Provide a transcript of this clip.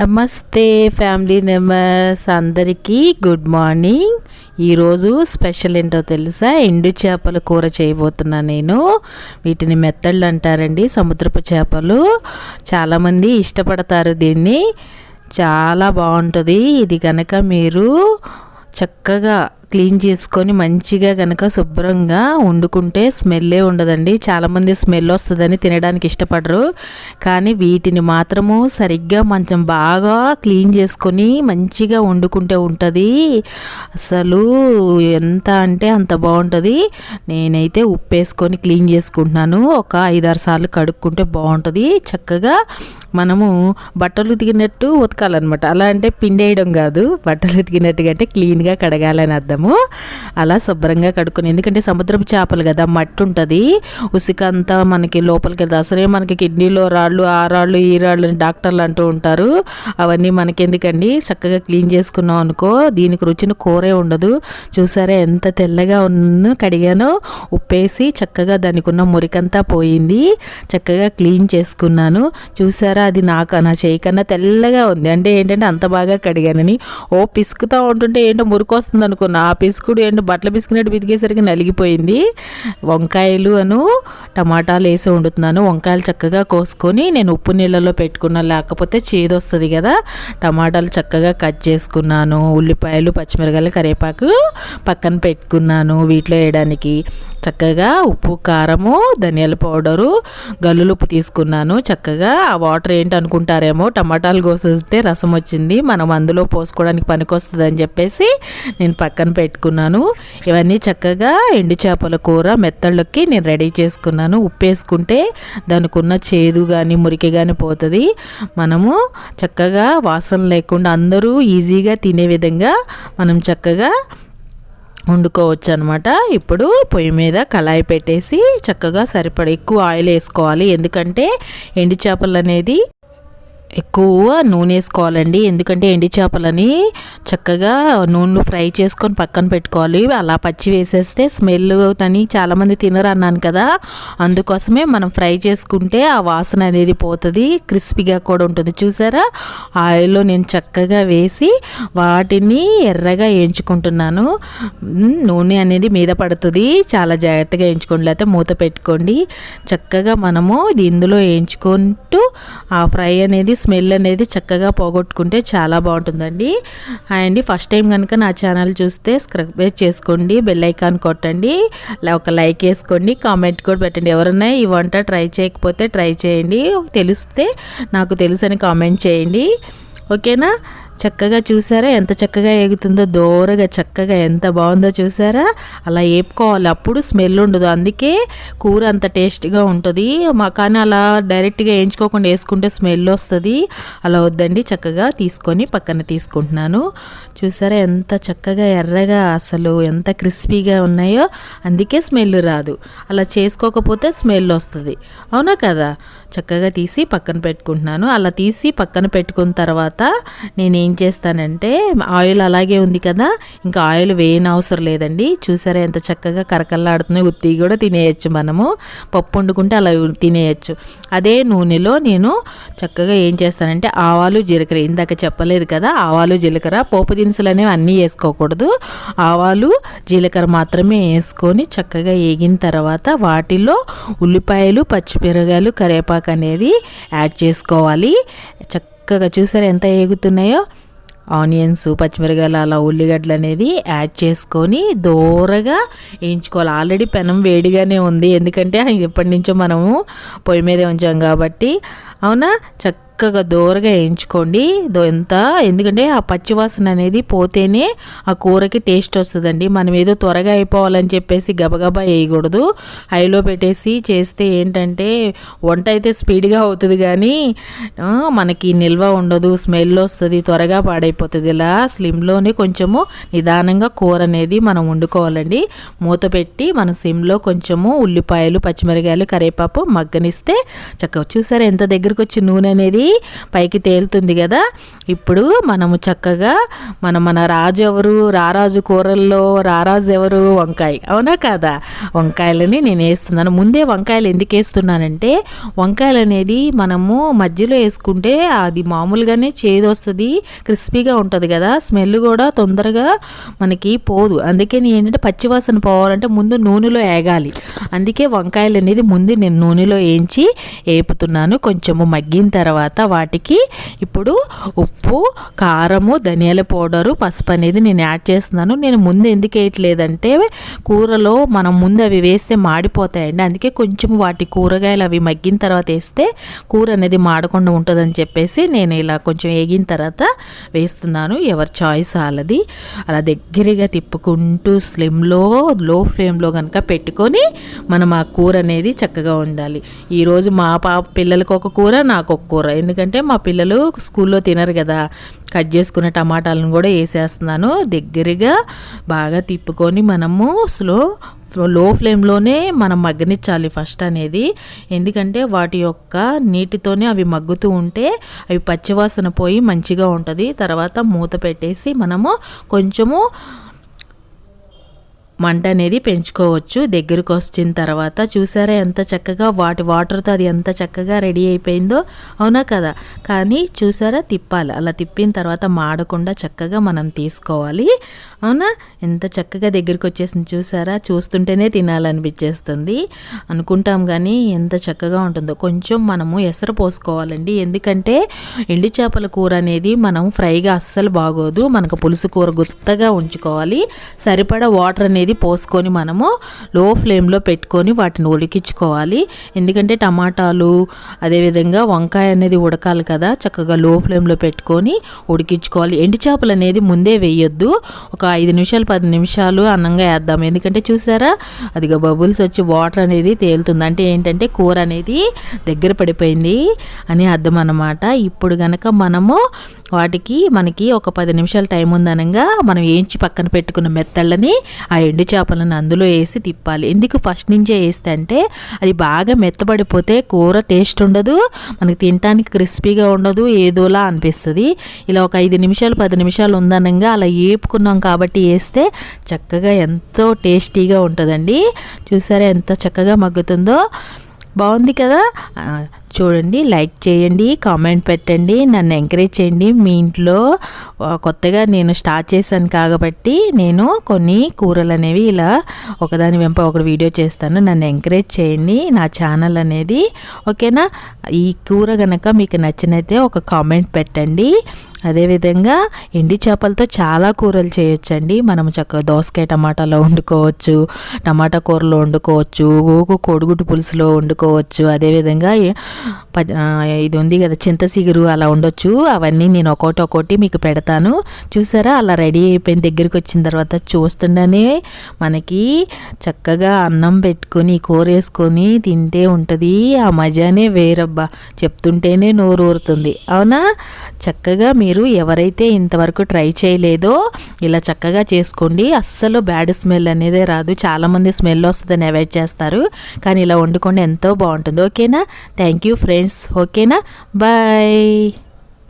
నమస్తే family members అందరికీ good morning. ఈరోజు స్పెషల్ ఏంటో తెలుసా? ఎండు చేపల కూర చేయబోతున్నా నేను. వీటిని మెత్తళ్ళు అంటారండి సముద్రపు చేపలు. చాలామంది ఇష్టపడతారు దీన్ని. చాలా బాగుంటుంది. ఇది కనుక మీరు చక్కగా క్లీన్ చేసుకొని మంచిగా కనుక శుభ్రంగా వండుకుంటే స్మెల్లే ఉండదండి. చాలామంది స్మెల్ వస్తుందని తినడానికి ఇష్టపడరు. కానీ వీటిని మాత్రము సరిగ్గా మంచం బాగా క్లీన్ చేసుకొని మంచిగా వండుకుంటే ఉంటుంది. అసలు ఎంత అంటే అంత బాగుంటుంది. నేనైతే ఉప్పు వేసుకొని క్లీన్ చేసుకుంటున్నాను. ఒక ఐదారు సార్లు కడుక్కుంటే బాగుంటుంది. చక్కగా మనము బట్టలు ఉతికినట్టు ఉతకాలన్నమాట. అలా అంటే పిండేయడం కాదు. బట్టలు ఉతికినట్టుగా అంటే క్లీన్గా కడగాలని అర్థం. అర్థము అలా శుభ్రంగా కడుక్కుని ఎందుకంటే సముద్రపు చేపలు కదా మట్టి ఉంటుంది ఉసిక అంతా మనకి లోపలికి వెళ్తుంది అసలే మనకి కిడ్నీలో రాళ్ళు ఆ రాళ్ళు ఈ రాళ్ళు అని డాక్టర్లు అంటూ ఉంటారు. అవన్నీ మనకి ఎందుకండి చక్కగా క్లీన్ చేసుకున్నాం అనుకో దీనికి రుచిన కూరే ఉండదు. చూసారా ఎంత తెల్లగా ఉన్న కడిగానో? ఉప్పేసి చక్కగా దానికి ఉన్న మురికంతా పోయింది. చక్కగా క్లీన్ చేసుకున్నాను. చూసారా అది నాకు నా చేయి కన్నా తెల్లగా ఉంది. అంటే ఏంటంటే అంత బాగా కడిగానని. ఓ పిసుకుతూ ఉంటుంటే ఏంటో మురికి వస్తుంది అనుకున్నా ఆ పిసుకుడు ఏంటో బట్టలు పిసుకున్నట్టు బితికేసరికి నలిగిపోయింది. వంకాయలు అను టమాటాలు వేసి వండుతున్నాను. వంకాయలు చక్కగా కోసుకొని నేను ఉప్పు నీళ్ళలో పెట్టుకున్నా లేకపోతే చేదు వస్తుంది కదా. టమాటాలు చక్కగా కట్ చేసుకున్నాను. ఉల్లిపాయలు పచ్చిమిరకాయలు కరివేపాకు పక్కన పెట్టుకున్నాను వీటిలో వేయడానికి. చక్కగా ఉప్పు కారము ధనియాల పౌడరు గల్లులుప్పు తీసుకున్నాను చక్కగా. ఆ వాటర్ ఏంటి అనుకుంటారేమో టమాటాలు కోసిస్తే రసం వచ్చింది మనం అందులో పోసుకోవడానికి పనికొస్తుంది అని చెప్పేసి నేను పక్కన పెట్టుకున్నాను. ఇవన్నీ చక్కగా ఎండు చేపల కూర మెత్తళ్ళకి నేను రెడీ చేసుకున్నాను. ఉప్పు వేసుకుంటే దానికి ఉన్న చేదు కానీ మురికి కానీ పోతుంది. మనము చక్కగా వాసన లేకుండా అందరూ ఈజీగా తినే విధంగా మనం చక్కగా వండుకోవచ్చు అనమాట ఇప్పుడు పొయ్యి మీద కళాయి పెట్టేసి చక్కగా సరిపడ ఎక్కువ ఆయిల్ వేసుకోవాలి ఎందుకంటే ఎండు చేపలు అనేది ఎక్కువ నూనె వేసుకోవాలండి. ఎందుకంటే ఎండి చేపలని చక్కగా నూనెలో ఫ్రై చేసుకొని పక్కన పెట్టుకోవాలి. అలా పచ్చి వేసేస్తే స్మెల్ అని చాలామంది తినరు అన్నాను కదా. అందుకోసమే మనం ఫ్రై చేసుకుంటే ఆ వాసన అనేది పోతుంది. క్రిస్పీగా కూడా ఉంటుంది. చూసారా? ఆయిల్లో నేను చక్కగా వేసి వాటిని ఎర్రగా వేయించుకుంటున్నాను. నూనె అనేది మీద పడుతుంది. చాలా జాగ్రత్తగా వేయించుకోండి. లేకపోతే మూత పెట్టుకోండి. చక్కగా మనము ఇందులో వేయించుకుంటూ ఆ ఫ్రై అనేది స్మెల్ అనేది చక్కగా పోగొట్టుకుంటే చాలా బాగుంటుందండి. అండ్ ఫస్ట్ టైం కనుక నా ఛానల్ చూస్తే సబ్స్క్రైబ్ చేసుకోండి బెల్ ఐకాన్ కొట్టండి ఒక లైక్ వేసుకోండి కామెంట్ కూడా పెట్టండి. ఎవరన్నా ఈ వంట ట్రై చేయకపోతే ట్రై చేయండి. తెలిస్తే నాకు తెలుసు కామెంట్ చేయండి. ఓకేనా? చక్కగా చూసారా? ఎంత చక్కగా ఎగుతుందో దోరగా చక్కగా ఎంత బాగుందో చూసారా? అలా వేపుకోవాలి అప్పుడు స్మెల్ ఉండదు. అందుకే కూర అంత టేస్ట్గా ఉంటుంది. మా కానీ అలా డైరెక్ట్గా వేయించుకోకుండా వేసుకుంటే స్మెల్ వస్తుంది. అలా వద్దండి. చక్కగా తీసుకొని పక్కన తీసుకుంటున్నాను. చూసారా? ఎంత చక్కగా ఎర్రగా అసలు ఎంత క్రిస్పీగా ఉన్నాయో. అందుకే స్మెల్ రాదు. అలా చేసుకోకపోతే స్మెల్ వస్తుంది. అవునా కదా? చక్కగా తీసి పక్కన పెట్టుకుంటున్నాను. అలా తీసి పక్కన పెట్టుకున్న తర్వాత నేను ఏం చేస్తానంటే ఆయిల్ అలాగే ఉంది కదా ఇంకా ఆయిల్ వేయనవసరం లేదండి. చూసారా ఎంత చక్కగా కరకల్లాడుతున్నాయి ఉత్తి కూడా తినేయచ్చు మనము. పప్పు వండుకుంటే అలా తినేయచ్చు. అదే నూనెలో నేను చక్కగా ఏం చేస్తానంటే ఆవాలు జీలకర్ర. ఇందాక చెప్పలేదు కదా ఆవాలు జీలకర్ర పోపు దినుసులు అనేవి అన్నీ వేసుకోకూడదు. ఆవాలు జీలకర్ర మాత్రమే వేసుకొని చక్కగా వేగిన తర్వాత వాటిలో ఉల్లిపాయలు పచ్చిమిరగాయలు కరివేపాకు అనేది యాడ్ చేసుకోవాలి. చక్క చక్కగా చూసారా ఎంత వేగుతున్నాయో ఆనియన్స్ పచ్చిమిరకాయలు అలా ఉల్లిగడ్డలు అనేది యాడ్ చేసుకొని దూరగా వేయించుకోవాలి. ఆల్రెడీ పెనం వేడిగానే ఉంది. ఎందుకంటే ఎప్పటి నుంచో మనము పొయ్యి మీదే ఉంచాం కాబట్టి. అవునా? చక్క చక్కగా దోరగా వేయించుకోండి. ఎంత? ఎందుకంటే ఆ పచ్చివాసన అనేది పోతేనే ఆ కూరకి టేస్ట్ వస్తుందండి. మనం ఏదో త్వరగా అయిపోవాలని చెప్పేసి గబగబా వేయకూడదు. హైలో పెట్టేసి చేస్తే ఏంటంటే వంట అయితే స్పీడ్గా అవుతుంది కానీ మనకి నిల్వ ఉండదు స్మెల్ వస్తుంది త్వరగా పాడైపోతుంది. ఇలా స్లిమ్లోనే కొంచెము నిదానంగా కూర అనేది మనం వండుకోవాలండి. మూత పెట్టి మన సిమ్లో కొంచెము ఉల్లిపాయలు పచ్చిమిరకాయలు కరేపాపు మగ్గనిస్తే చక్కగా చూసారా ఎంత దగ్గరకు వచ్చి నూనె అనేది? పైకి తేలుతుంది కదా. ఇప్పుడు మనము చక్కగా మన మన రాజు ఎవరు రారాజు కూరల్లో రారాజు ఎవరు వంకాయ. అవునా కదా? వంకాయలని నేను వేస్తున్నాను. ముందే వంకాయలు ఎందుకు వేస్తున్నానంటే వంకాయలు అనేది మనము మధ్యలో వేసుకుంటే అది మామూలుగానే చేదు వస్తుంది క్రిస్పీగా ఉంటుంది కదా. స్మెల్ కూడా తొందరగా మనకి పోదు. అందుకే నేను ఏంటంటే పచ్చివాసన పోవాలంటే ముందు నూనెలో వేగాలి అందుకే వంకాయలు అనేది ముందు నేను నూనెలో వేయించి వేపుతున్నాను. కొంచెము మగ్గిన తర్వాత వాటికి ఇప్పుడు ఉప్పు కారము ధనియాల పౌడరు పసుపు అనేది నేను యాడ్ చేస్తున్నాను. నేను ముందు ఎందుకు వేయట్లేదంటే కూరలో మనం ముందు అవి వేస్తే మాడిపోతాయండి. అందుకే కొంచెం వాటి కూరగాయలు అవి మగ్గిన తర్వాత వేస్తే కూర అనేది మాడకుండా ఉంటుందని చెప్పేసి నేను ఇలా కొంచెం వేగిన తర్వాత వేస్తున్నాను. ఎవరి చాయిస్ వాళ్ళది. అలా దగ్గరగా తిప్పుకుంటూ స్లిమ్లో లో ఫ్లేమ్లో కనుక పెట్టుకొని మనం ఆ కూర అనేది చక్కగా ఉండాలి. ఈరోజు మా పాప పిల్లలకి ఒక కూర నాకు ఒక కూర. ఎందుకంటే మా పిల్లలు స్కూల్లో తినరు కదా. కట్ చేసుకున్న టమాటాలను కూడా వేసేస్తున్నాను. దగ్గరగా బాగా తిప్పుకొని మనము స్లో లో ఫ్లేమ్లోనే మనం మగ్గనిచ్చాలి ఫస్ట్ అనేది. ఎందుకంటే వాటి యొక్క నీటితోనే అవి మగ్గుతూ ఉంటే అవి పచ్చివాసన పోయి మంచిగా ఉంటుంది. తర్వాత మూత పెట్టేసి మనము కొంచెము మంట అనేది పెంచుకోవచ్చు. దగ్గరకు వచ్చిన తర్వాత చూసారా ఎంత చక్కగా వాటి వాటర్తో అది ఎంత చక్కగా రెడీ అయిపోయిందో. అవునా కదా? కానీ చూసారా తిప్పాలి. అలా తిప్పిన తర్వాత మాడకుండా చక్కగా మనం తీసుకోవాలి. అవునా? ఎంత చక్కగా దగ్గరికి వచ్చేసింది చూసారా? చూస్తుంటేనే తినాలనిపించేస్తుంది. అనుకుంటాం కానీ ఎంత చక్కగా ఉంటుందో. కొంచెం మనము ఎసరు పోసుకోవాలండి. ఎందుకంటే ఎండి చేపల కూర అనేది మనం ఫ్రైగా అస్సలు బాగోదు. మనకు పులుసు కూర గుత్తగా ఉంచుకోవాలి. సరిపడా వాటర్ అనేది అనేది పోసుకొని మనము లో ఫ్లేమ్లో పెట్టుకొని వాటిని ఉడికించుకోవాలి. ఎందుకంటే టమాటాలు అదేవిధంగా వంకాయ అనేది ఉడకాలి కదా చక్కగా లో ఫ్లేమ్లో పెట్టుకొని ఉడికించుకోవాలి. ఎండి చేపలు అనేది ముందే వేయొద్దు. ఒక ఐదు నిమిషాలు పది నిమిషాలు అన్నంగా వేద్దాం. ఎందుకంటే చూసారా అదిగా బబుల్స్ వచ్చి వాటర్ అనేది తేలుతుంది. అంటే ఏంటంటే కూర అనేది దగ్గర పడిపోయింది అని అర్థం అనమాట ఇప్పుడు గనక మనము వాటికి మనకి ఒక పది నిమిషాల టైం ఉందనగా మనం ఏంచి పక్కన పెట్టుకున్న మెత్తళ్ళని ఆ ఎండు చేపలను అందులో వేసి తిప్పాలి. ఎందుకు ఫస్ట్ నుంచే వేస్తే అంటే అది బాగా మెత్తబడిపోతే కూర టేస్ట్ ఉండదు మనకి తినడానికి క్రిస్పీగా ఉండదు ఏదోలా అనిపిస్తుంది. ఇలా ఒక ఐదు నిమిషాలు పది నిమిషాలు ఉందనగా అలా ఏపుకున్నాం కాబట్టి వేస్తే చక్కగా ఎంతో టేస్టీగా ఉంటుందండి. చూసారా ఎంత చక్కగా మగ్గుతుందో? బాగుంది కదా? చూడండి లైక్ చేయండి కామెంట్ పెట్టండి నన్ను ఎంకరేజ్ చేయండి. మీ ఇంట్లో కొత్తగా నేను స్టార్ట్ చేశాను కాబట్టి నేను కొన్ని కూరలు అనేవి ఇలా ఒకదాని వెంప ఒక వీడియో చేస్తాను. నన్ను ఎంకరేజ్ చేయండి నా ఛానల్ అనేది. ఓకేనా? ఈ కూర కనుక మీకు నచ్చినైతే ఒక కామెంట్ పెట్టండి. అదేవిధంగా ఎండి చేపలతో చాలా కూరలు చేయొచ్చండి. మనం చక్కగా దోసకాయ టమాటాలో వండుకోవచ్చు టమాటా కూరలో వండుకోవచ్చు కోడిగుడ్డు పులుసులో వండుకోవచ్చు. అదేవిధంగా ఇది ఉంది కదా చింతసిగురు అలా ఉండొచ్చు. అవన్నీ నేను ఒకటి ఒకటి మీకు పెడతాను. చూసారా? అలా రెడీ అయిపోయిన దగ్గరికి వచ్చిన తర్వాత చూస్తుండనే మనకి చక్కగా అన్నం పెట్టుకొని కూర వేసుకొని తింటే ఉంటుంది. ఆ మజానే వేరబ్బా. చెప్తుంటేనే నోరు ఊరుతుంది అవునా? చక్కగా మీరు ఎవరైతే ఇంతవరకు ట్రై చేయలేదో ఇలా చక్కగా చేసుకోండి. అస్సలు బ్యాడ్ స్మెల్ అనేదే రాదు. చాలామంది స్మెల్ వస్తుందని అవాయిడ్ చేస్తారు. కానీ ఇలా వండుకోండి ఎంతో బాగుంటుంది. ఓకేనా? Thank you friends. ఓకేనా? బాయ్.